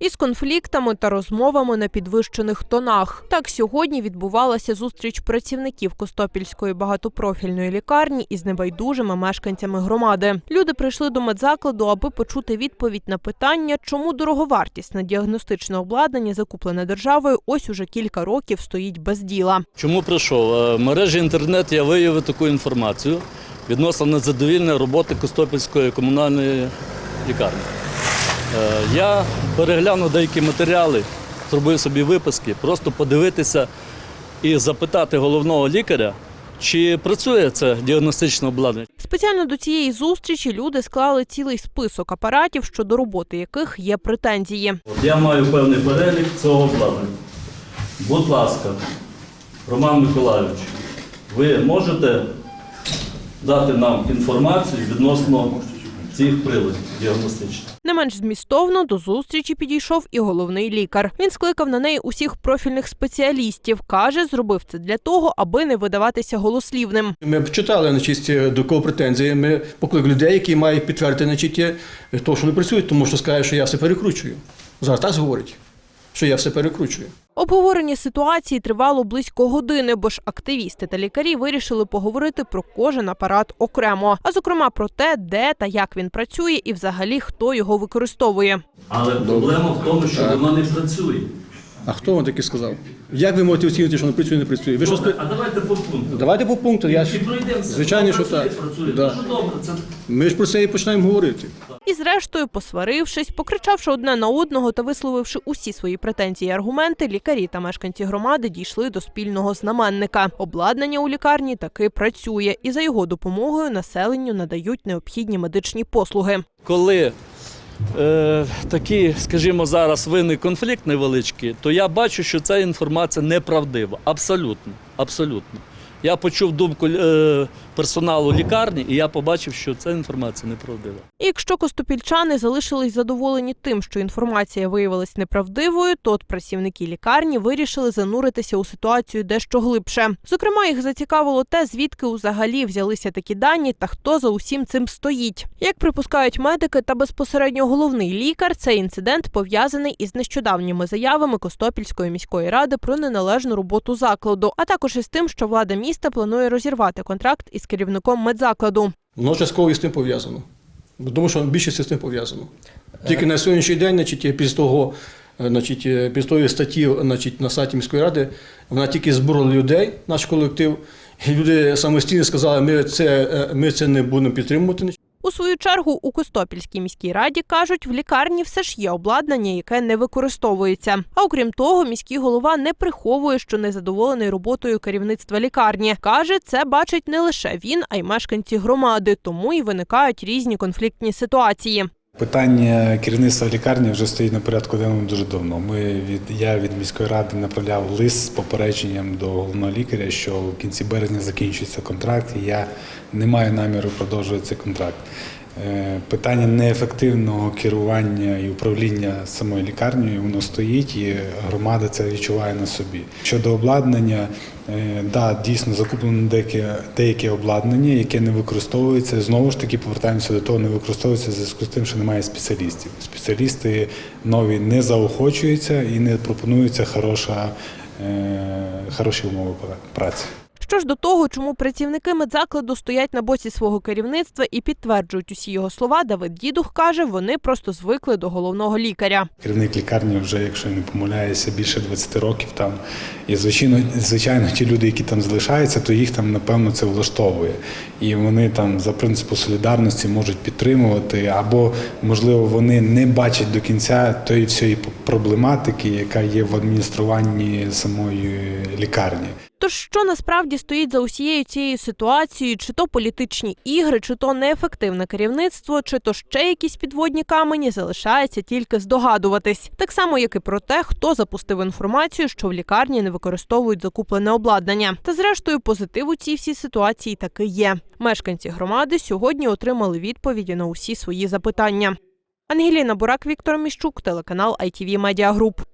із конфліктами та розмовами на підвищених тонах. Так сьогодні відбувалася зустріч працівників Костопільської багатопрофільної лікарні із небайдужими мешканцями громади. Люди прийшли до медзакладу, аби почути відповідь на питання, чому дороговартісне діагностичне обладнання, закуплене державою, ось уже кілька років стоїть без діла. Чому прийшов? Е, В мережі інтернет я виявив таку інформацію відносно незадовільної роботи Костопільської комунальної лікарні. Е, Я переглянув деякі матеріали, зробив собі виписки, просто подивитися і запитати головного лікаря, чи працює це діагностичне обладнання. Спеціально до цієї зустрічі люди склали цілий список апаратів, щодо роботи яких є претензії. От я маю певний перелік цього обладнання. Будь ласка, Роман Миколайович, ви можете дати нам інформацію відносно цих приладів діагностичних? Не менш змістовно до зустрічі підійшов і головний лікар. Він скликав на неї усіх профільних спеціалістів. каже, зробив це для того, аби не видаватися голослівним. Ми б читали значить, до кого претензії. Ми покликали людей, які мають підтвердити значить, то, що не працюють, тому що скаже, що я все перекручую. Зараз так говорять, що я все перекручую. Обговорення ситуації тривало близько години, бо ж активісти та лікарі вирішили поговорити про кожен апарат окремо, а зокрема про те, де та як він працює, і взагалі хто його використовує. Але проблема в тому, що воно не працює. А хто вам таке сказав? Як ви можете оцінити, що не працює, не працює? Ви що спи- А давайте по пункту. Давайте по пункту. Я ж... І пройдемося. Звичайно, що Працює, так. Працює. Да. Дуже добре. Це Ми ж про це і починаємо говорити. І зрештою, посварившись, покричавши одне на одного та висловивши усі свої претензії і аргументи, лікарі та мешканці громади дійшли до спільного знаменника. Обладнання у лікарні таки працює, і за його допомогою населенню надають необхідні медичні послуги. коли е, такий, скажімо, зараз виник конфлікт невеличкий, то я бачу, що ця інформація неправдива. Абсолютно. Абсолютно. Я почув думку е, персоналу лікарні, і я побачив, що ця інформація неправдива. І якщо костопільчани залишились задоволені тим, що інформація виявилась неправдивою, то от працівники лікарні вирішили зануритися у ситуацію дещо глибше. Зокрема, їх зацікавило те, звідки взагалі взялися такі дані та хто за усім цим стоїть. Як припускають медики та безпосередньо головний лікар, цей інцидент пов'язаний із нещодавніми заявами Костопільської міської ради про неналежну роботу закладу, а також із тим, що влада міста планує розірвати контракт із керівником медзакладу. Воно частково із тим пов'язано. Тому що більшість з тим пов'язано. Тільки на сьогоднішній день, значить, після того, е, значить, е, після тої статті значить, на сайті міської ради, вона тільки зборола людей, наш колектив, і люди самостійно сказали, ми це, е, ми це не будемо підтримувати. Свою чергу у Костопільській міській раді кажуть, в лікарні все ж є обладнання, яке не використовується. А окрім того, міський голова не приховує, що незадоволений роботою керівництва лікарні. каже, це бачить не лише він, а й мешканці громади, тому і виникають різні конфліктні ситуації. Питання керівництва лікарні вже стоїть на порядку денному дуже давно. Ми від я від міської ради направляв лист з попередженням до головного лікаря, що в кінці березня закінчується контракт, і я не маю наміру продовжувати цей контракт. Е, Питання неефективного керування і управління самою лікарнею воно стоїть, і громада це відчуває на собі. Щодо обладнання, е, да, дійсно закуплено деяке, деяке обладнання, яке не використовується. Знову ж таки, повертаємося до того, не використовується в зв'язку з тим, що немає спеціалістів. Спеціалісти нові не заохочуються і не пропонується хороша, е, хороші умови праці. Що ж до того, чому працівники медзакладу стоять на боці свого керівництва і підтверджують усі його слова, Давид Дідух каже, вони просто звикли до головного лікаря. Керівник лікарні вже, якщо не помиляюся, більше 20 років там. І звичайно, звичайно, ті люди, які там залишаються, то їх там напевно це влаштовує. І вони там за принципу солідарності можуть підтримувати, або можливо вони не бачать до кінця тої всієї проблематики, яка є в адмініструванні самої лікарні. Тож що насправді стоїть за усією цією ситуацією, чи то політичні ігри, чи то неефективне керівництво, чи то ще якісь підводні камені, залишається тільки здогадуватись. Так само, як і про те, хто запустив інформацію, що в лікарні не використовують закуплене обладнання. Та зрештою, позитив у цій всій ситуації таки є. Мешканці громади сьогодні отримали відповіді на усі свої запитання. Ангеліна Бурак, Віктор Міщук, телеканал ITV Media Group.